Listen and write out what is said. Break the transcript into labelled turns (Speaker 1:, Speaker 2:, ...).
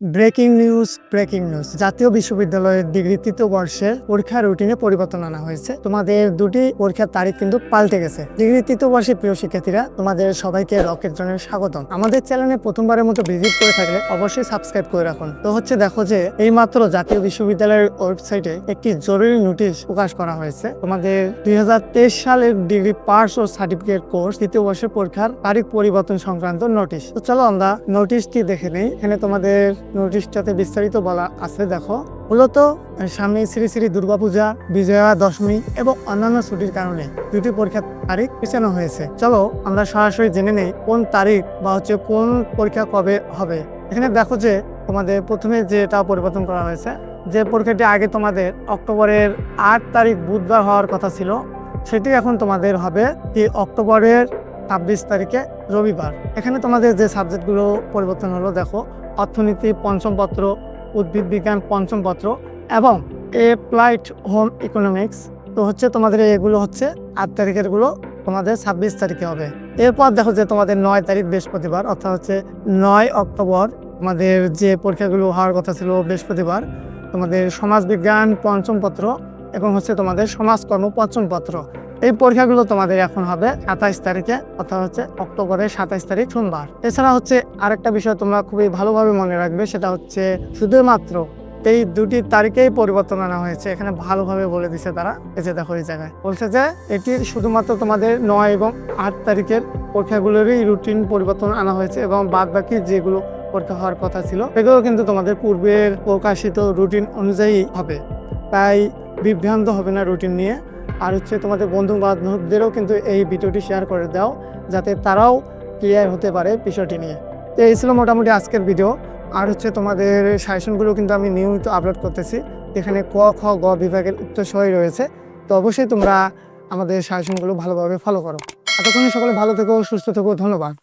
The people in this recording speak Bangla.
Speaker 1: Breaking news breaking news. জাতীয় বিশ্ববিদ্যালয়ের ডিগ্রি তৃতীয় বর্ষের পরীক্ষার রুটিনে পরিবর্তন আনা হয়েছে। তোমাদের দুটি পরীক্ষার তারিখ কিন্তু পাল্টে গেছে। ডিগ্রি তৃতীয় বর্ষের প্রিয় শিক্ষার্থীরা, তোমাদের সবাইকে রকেট জনের স্বাগতম। আমাদের চ্যানেলে প্রথমবারের মতো ভিজিট করে থাকলে অবশ্যই সাবস্ক্রাইব করে রাখুন। তো হচ্ছে দেখো যে এই মাত্র জাতীয় বিশ্ববিদ্যালয়ের ওয়েবসাইটে একটি জরুরি নোটিশ প্রকাশ করা হয়েছে। তোমাদের দুই হাজার তেইশ সালের ডিগ্রি পাস ও সার্টিফিকেট কোর্স তৃতীয় বর্ষের পরীক্ষার তারিখ পরিবর্তন সংক্রান্ত নোটিশ। তো চলো আমরা নোটিশটি দেখে নিই। এখানে তোমাদের নোটিশটাতে বিস্তারিত বলা আছে, দেখো। মূলত সামনে শ্রী শ্রী দুর্গাপূজা, বিজয়া দশমী এবং অন্যান্য ছুটির কারণে দুটি পরীক্ষার তারিখ পিছানো হয়েছে। চলো, আমরা সরাসরি জেনে নেই কোন তারিখ বা হচ্ছে কোন পরীক্ষা কবে হবে। এখানে দেখো যে, তোমাদের প্রথমে যেটা পরিবর্তন করা হয়েছে, যে পরীক্ষাটি আগে তোমাদের অক্টোবরের আট তারিখ বুধবার হওয়ার কথা ছিল, সেটি এখন তোমাদের হবে অক্টোবরের ছাব্বিশ তারিখে রবিবার। এখানে তোমাদের যে সাবজেক্টগুলো পরিবর্তন হলো, দেখো, অর্থনীতি পঞ্চম পত্র, উদ্ভিদ বিজ্ঞান পঞ্চম পত্র এবং এপ্লাইড হোম ইকোনমিক্স তো হচ্ছে তোমাদের এগুলো হচ্ছে আট তারিখের তারিখেরগুলো তোমাদের ছাব্বিশ তারিখে হবে। এরপর দেখো যে তোমাদের নয় তারিখ বৃহস্পতিবার, অর্থাৎ হচ্ছে নয় অক্টোবর। তোমাদের যে পরীক্ষাগুলো হওয়ার কথা ছিল বৃহস্পতিবার, তোমাদের সমাজবিজ্ঞান পঞ্চম পত্র এবং হচ্ছে তোমাদের সমাজকর্ম পঞ্চম পত্র। এই পরীক্ষাগুলো তোমাদের এখন হবে সাতাইশ তারিখে অর্থাৎ হচ্ছে অক্টোবরের সাতাইশ তারিখ সোমবার। এছাড়া হচ্ছে আরেকটা বিষয় তোমরা খুবই ভালোভাবে মনে রাখবে, সেটা হচ্ছে শুধুমাত্র এই দুটি তারিখেই পরিবর্তন আনা হয়েছে। এখানে ভালোভাবে বলে দিছে তারা যে দেখো এই জায়গায়। বলছে যে এটি শুধুমাত্র তোমাদের নয় এবং আট তারিখের পরীক্ষাগুলোরই রুটিন পরিবর্তন আনা হয়েছে এবং বাদ বাকি যেগুলো পরীক্ষা হওয়ার কথা ছিল, সেগুলো কিন্তু তোমাদের পূর্বের প্রকাশিত রুটিন অনুযায়ী হবে। তাই বিভ্রান্ত হবে না রুটিন নিয়ে। আর হচ্ছে তোমাদের বন্ধু বান্ধবদেরও কিন্তু এই ভিডিওটি শেয়ার করে দাও, যাতে তারাও ক্লিয়ার হতে পারে বিষয়টি নিয়ে। তো এই ছিল মোটামুটি আজকের ভিডিও আর হচ্ছে তোমাদের সাজেশনগুলো কিন্তু আমি নিয়মিত আপলোড করতেছি। এখানে ক, খ, গ বিভাগের উত্তর সহই রয়েছে। তো অবশ্যই তোমরা আমাদের সাজেশনগুলো ভালোভাবে ফলো করো। এতক্ষণে সকলে ভালো থেকো, সুস্থ থেকো, ধন্যবাদ।